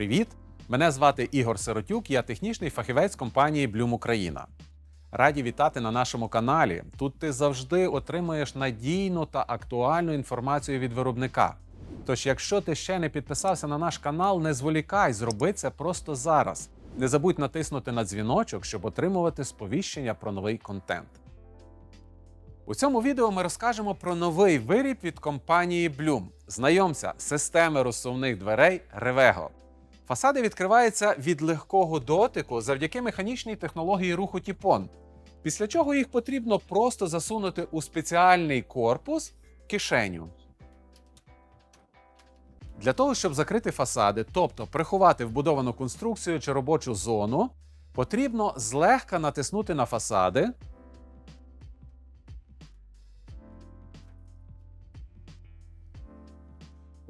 привіт! Мене звати Ігор Сиротюк, я технічний фахівець компанії Bloom Україна. Раді вітати на нашому каналі. Тут ти завжди отримуєш надійну та актуальну інформацію від виробника. Тож, якщо ти ще не підписався на наш канал, не зволікай, зроби це просто зараз. Не забудь натиснути на дзвіночок, щоб отримувати сповіщення про новий контент. У цьому відео ми розкажемо про новий виріб від компанії Bloom. Знайомся, системи розсувних дверей Revego. Фасади відкриваються від легкого дотику завдяки механічній технології руху Тіпон, після чого їх потрібно просто засунути у спеціальний корпус кишеню. Для того, щоб закрити фасади, тобто приховати вбудовану конструкцію чи робочу зону, потрібно злегка натиснути на фасади.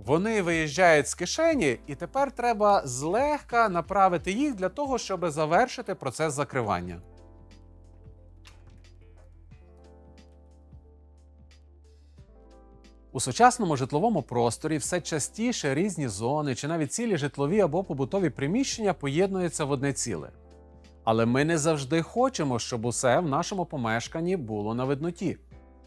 Вони виїжджають з кишені, і тепер треба злегка направити їх для того, щоб завершити процес закривання. У сучасному житловому просторі все частіше різні зони чи навіть цілі житлові або побутові приміщення поєднуються в одне ціле. Але ми не завжди хочемо, щоб усе в нашому помешканні було на видноті.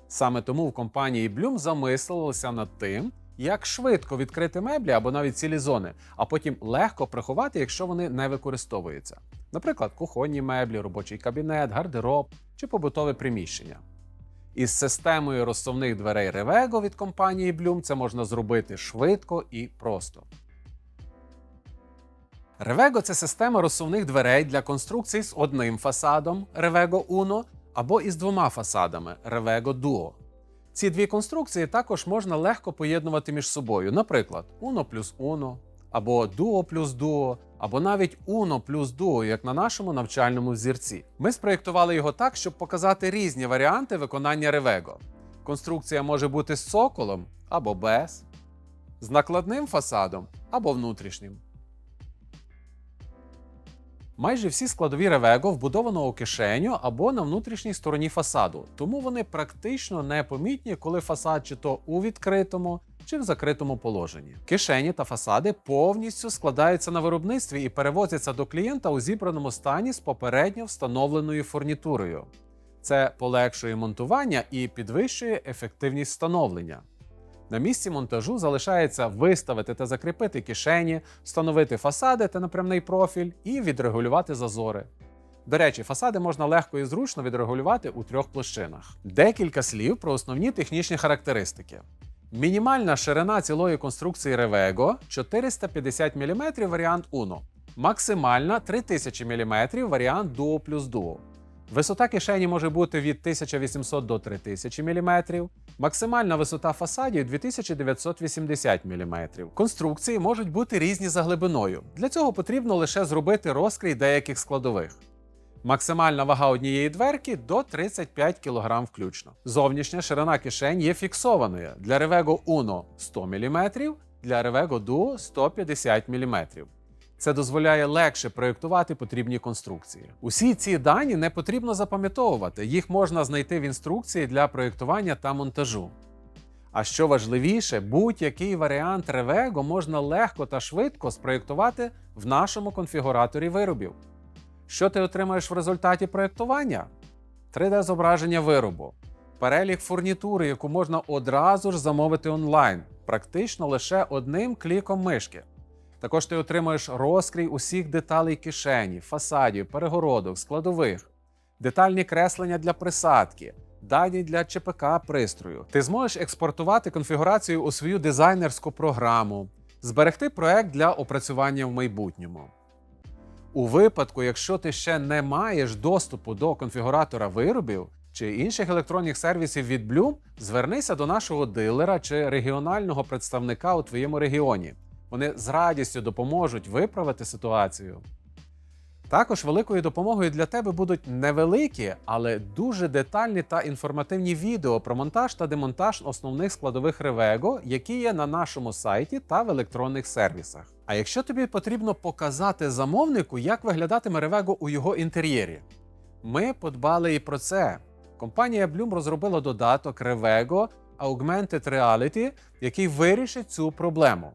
Саме тому в компанії Bloom замислилися над тим, як швидко відкрити меблі або навіть цілі зони, а потім легко приховати, якщо вони не використовуються. Наприклад, кухонні меблі, робочий кабінет, гардероб чи побутове приміщення. Із системою розсувних дверей Revego від компанії Bloom це можна зробити швидко і просто. Revego – це система розсувних дверей для конструкцій з одним фасадом Revego Uno або із двома фасадами Revego Duo. Ці дві конструкції також можна легко поєднувати між собою, наприклад, Uno плюс Uno, або Duo плюс Duo, або навіть Uno плюс Duo, як на нашому навчальному взірці. Ми спроєктували його так, щоб показати різні варіанти виконання Revego. Конструкція може бути з цоколом або без, з накладним фасадом або внутрішнім. Майже всі складові Revego вбудовано у кишеню або на внутрішній стороні фасаду, тому вони практично непомітні, коли фасад чи то у відкритому, чи в закритому положенні. Кишені та фасади повністю складаються на виробництві і перевозяться до клієнта у зібраному стані з попередньо встановленою фурнітурою. Це полегшує монтування і підвищує ефективність встановлення. На місці монтажу залишається виставити та закріпити кишені, встановити фасади та напрямний профіль і відрегулювати зазори. До речі, фасади можна легко і зручно відрегулювати у трьох площинах. Декілька слів про основні технічні характеристики. Мінімальна ширина цілої конструкції Revego 450 мм варіант Uno, максимальна 3000 мм варіант Duo плюс Duo. Висота кишені може бути від 1800 до 3000 мм, максимальна висота фасадів 2980 мм. Конструкції можуть бути різні за глибиною. Для цього потрібно лише зробити розкрій деяких складових. Максимальна вага однієї дверки до 35 кг включно. Зовнішня ширина кишень є фіксованою для Revego Uno 100 мм, для Revego Duo 150 мм. Це дозволяє легше проєктувати потрібні конструкції. Усі ці дані не потрібно запам'ятовувати, їх можна знайти в інструкції для проєктування та монтажу. А що важливіше, будь-який варіант Revego можна легко та швидко спроєктувати в нашому конфігураторі виробів. Що ти отримаєш в результаті проєктування? 3D-зображення виробу, перелік фурнітури, яку можна одразу ж замовити онлайн, практично лише одним кліком мишки. Також ти отримаєш розкрій усіх деталей кишені, фасадів, перегородок, складових, детальні креслення для присадки, дані для ЧПК пристрою. Ти зможеш експортувати конфігурацію у свою дизайнерську програму, зберегти проект для опрацювання в майбутньому. У випадку, якщо ти ще не маєш доступу до конфігуратора виробів чи інших електронних сервісів від Bloom, звернися до нашого дилера чи регіонального представника у твоєму регіоні. Вони з радістю допоможуть виправити ситуацію. Також великою допомогою для тебе будуть невеликі, але дуже детальні та інформативні відео про монтаж та демонтаж основних складових Revego, які є на нашому сайті та в електронних сервісах. А якщо тобі потрібно показати замовнику, як виглядатиме Revego у його інтер'єрі, ми подбали і про це. Компанія Bloom розробила додаток Revego Augmented Reality, який вирішить цю проблему.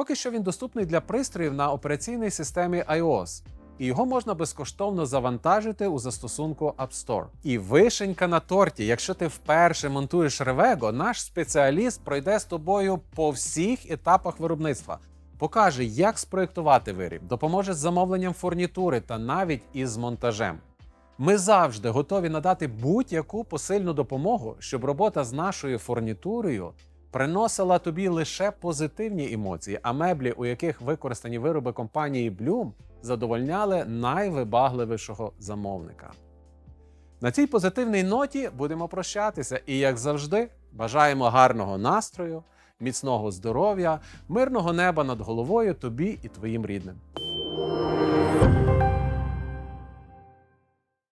Поки що він доступний для пристроїв на операційній системі iOS. І його можна безкоштовно завантажити у застосунку App Store. І вишенька на торті. Якщо ти вперше монтуєш Revego, наш спеціаліст пройде з тобою по всіх етапах виробництва, покаже, як спроєктувати виріб, допоможе з замовленням фурнітури та навіть із монтажем. Ми завжди готові надати будь-яку посильну допомогу, щоб робота з нашою фурнітурою приносила тобі лише позитивні емоції, а меблі, у яких використані вироби компанії Bloom, задовольняли найвибагливішого замовника. На цій позитивній ноті будемо прощатися і, як завжди, бажаємо гарного настрою, міцного здоров'я, мирного неба над головою тобі і твоїм рідним.